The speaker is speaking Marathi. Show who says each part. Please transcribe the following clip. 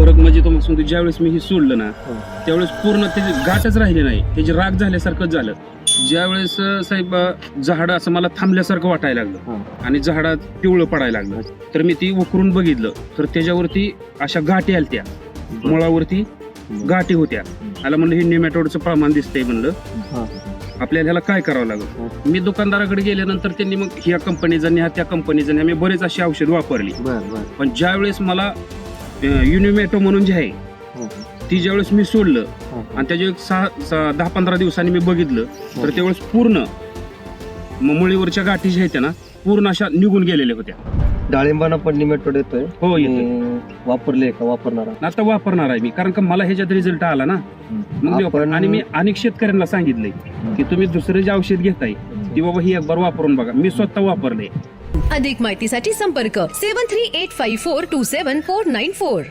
Speaker 1: फरक म्हणजे तुम्हाला सांगतो ज्यावेळेस मी हे सोडलं ना
Speaker 2: हो.
Speaker 1: त्यावेळेस पूर्ण त्याची गाठच राहिली नाही त्याची राग झाल्यासारखंच झालं. ज्यावेळेस साहेब झाड असं मला थांबल्यासारखं वाटायला लागलं. आणि झाडात पिवळं पडायला लागलं तर मी ती उकरून बघितलं. तर त्याच्यावरती अशा गाठी आलत्या. मुळावरती गाठी होत्या. मला म्हणलं हे निमॅटोडचं प्रमाण दिसतंय म्हणलं. आपल्याला ह्याला काय करावं लागेल? मी दुकानदाराकडे गेल्यानंतर त्यांनी मग ह्या कंपनीचं ह्या त्या कंपनीचं मी बरेच अशी औषध वापरली. पण ज्या वेळेस मला युनिमेटो म्हणून जे आहे
Speaker 2: हा.
Speaker 1: ती ज्यावेळेस मी सोडलं
Speaker 2: हा.
Speaker 1: आणि त्याच्या एक सहा सहा- दहा पंधरा दिवसांनी मी बघितलं तर त्यावेळेस पूर्ण म- मुळीवरच्या गाठी ज्या आहेत ना पूर्ण अशा निघून गेलेल्या होत्या.
Speaker 2: डाळिंबाना पण निमेटोड येतोय
Speaker 1: हो
Speaker 2: वापरले का? वापरणारा.
Speaker 1: आता वापरणार आहे मी कारण का मला ह्याच्यात रिझल्ट आला ना. मग मी वापर-
Speaker 2: आपण-
Speaker 1: आणि मी अनेक शेतकऱ्यांना सांगितलंय की तुम्ही दुसरं जे औषध घेताय ती बाबा ही एक बार वापरून बघा. मी स्वतः वापरले
Speaker 3: अधिक माहितीसाठी संपर्क seven three eight five four two seven four nine four.